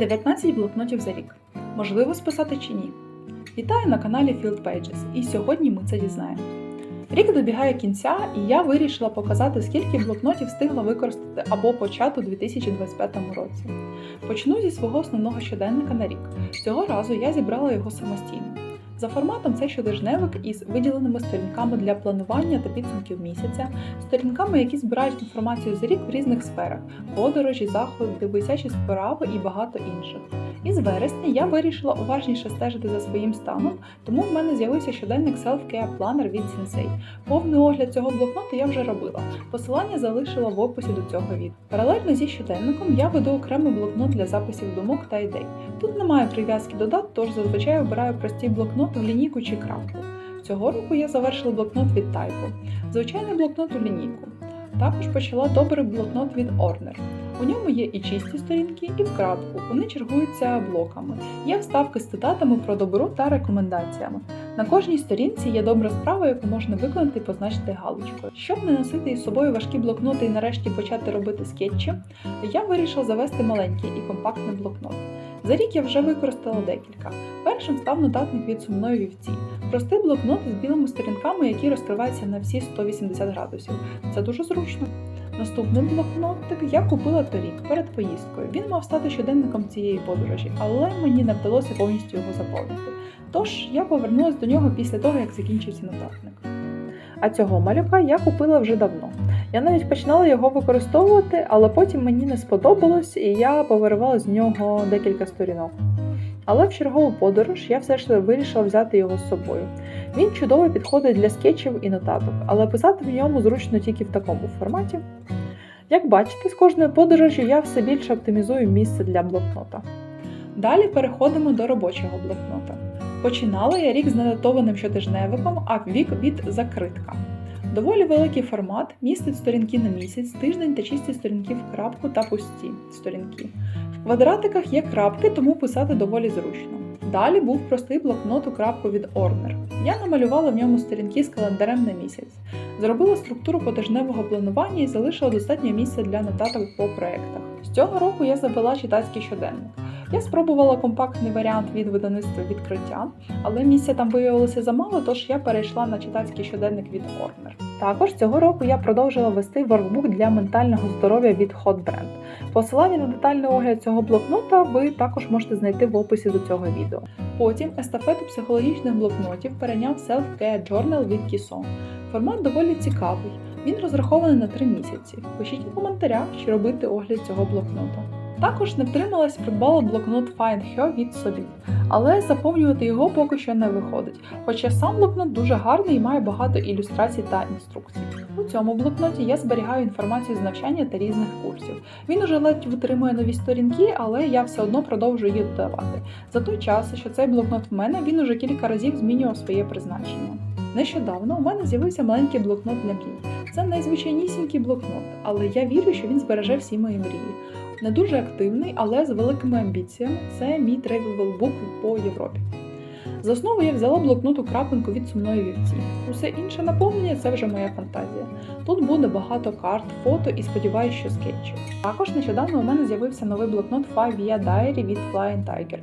19 блокнотів за рік. Можливо списати чи ні? Вітаю на каналі Field Pages, і сьогодні ми це дізнаємо. Рік добігає кінця, і я вирішила показати, скільки блокнотів встигла використати або почати у 2025 році. Почну зі свого основного щоденника на рік. Цього разу я зібрала його самостійно. За форматом це щотижневик із виділеними сторінками для планування та підсумків місяця, сторінками, які збирають інформацію за рік в різних сферах подорожі, заходи, висячі справи і багато інших. Із вересня я вирішила уважніше стежити за своїм станом, тому в мене з'явився щоденник Self-Care Planner від Sensei. Повний огляд цього блокноту я вже робила. Посилання залишила в описі до цього відео. Паралельно зі щоденником я веду окремий блокнот для записів думок та ідей. Тут немає прив'язки до дат, тож зазвичай обираю прості блокноти в лінійку чи крапку. Цього року я завершила блокнот від Typo, звичайний блокнот у лінійку. Також почала добрий блокнот від Orner. У ньому є і чисті сторінки, і в крапку. Вони чергуються блоками. Є вставки з цитатами про добро та рекомендаціями. На кожній сторінці є добра справа, яку можна виконати і позначити галочкою. Щоб не носити із собою важкі блокноти і нарешті почати робити скетчі, я вирішила завести маленький і компактний блокнот. За рік я вже використала декілька. Першим став нотатник від сумної вівці. Простий блокнот із білими сторінками, які розкриваються на всі 180 градусів. Це дуже зручно. Наступний блокнотик я купила торік перед поїздкою. Він мав стати щоденником цієї подорожі, але мені не вдалося повністю його заповнити. Тож я повернулася до нього після того, як закінчився нотатник. А цього малюка я купила вже давно. Я навіть починала його використовувати, але потім мені не сподобалось, і я повиривала з нього декілька сторінок. Але в чергову подорож я все ж вирішила взяти його з собою. Він чудово підходить для скетчів і нотаток, але писати в ньому зручно тільки в такому форматі. Як бачите, з кожною подорожю я все більше оптимізую місце для блокнота. Далі переходимо до робочого блокнота. Починала я рік з недатованим щотижневиком, а вік від закритка. Доволі великий формат, містить сторінки на місяць, тиждень та чисті сторінки в крапку та пусті сторінки. В квадратиках є крапки, тому писати доволі зручно. Далі був простий блокнот у крапку від Orner. Я намалювала в ньому сторінки з календарем на місяць, зробила структуру потижневого планування і залишила достатньо місця для нотаток по проектах. З цього року я завела читацький щоденник. Я спробувала компактний варіант від видавництва відкриття, але місця там виявилося замало, тож я перейшла на читацький щоденник від Orner. Також цього року я продовжила вести воркбук для ментального здоров'я від Hot Brand. Посилання на детальний огляд цього блокнота ви також можете знайти в описі до цього відео. Потім естафету психологічних блокнотів перейняв Self-Care Journal від Kison. Формат доволі цікавий. Він розрахований на 3 місяці. Пишіть у коментарях, чи робити огляд цього блокнота. Також не втрималась, придбала блокнот Find Her від собі, але заповнювати його поки що не виходить. Хоча сам блокнот дуже гарний і має багато ілюстрацій та інструкцій. У цьому блокноті я зберігаю інформацію з навчання та різних курсів. Він уже ледь витримує нові сторінки, але я все одно продовжую її додавати. За той час, що цей блокнот в мене, він уже кілька разів змінював своє призначення. Нещодавно у мене з'явився маленький блокнот для мрій. Це найзвичайнісінький блокнот, але я вірю, що він збереже всі мої мрії. Не дуже активний, але з великими амбіціями. Це мій тревел бук по Європі. За основу я взяла блокноту крапинку від сумної вівці. Усе інше наповнення це вже моя фантазія. Тут буде багато карт, фото і сподіваюся, що скетчів. Також нещодавно у мене з'явився новий блокнот 5 Year Diary від Flying Tiger.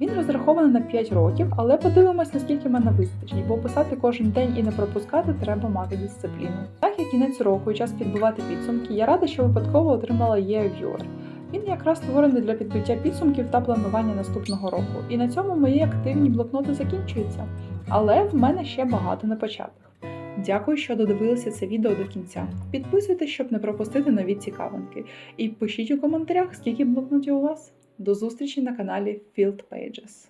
Він розрахований на 5 років, але подивимось, наскільки мене вистачить, бо писати кожен день і не пропускати треба мати дисципліну. Так як кінець року і час підбивати підсумки, я рада, що випадково отримала Year Viewer. Він якраз створений для підбиття підсумків та планування наступного року. І на цьому мої активні блокноти закінчуються. Але в мене ще багато непочатих. Дякую, що додивилися це відео до кінця. Підписуйтесь, щоб не пропустити нові цікавинки. І пишіть у коментарях, скільки блокнотів у вас. До зустрічі на каналі Field Pages.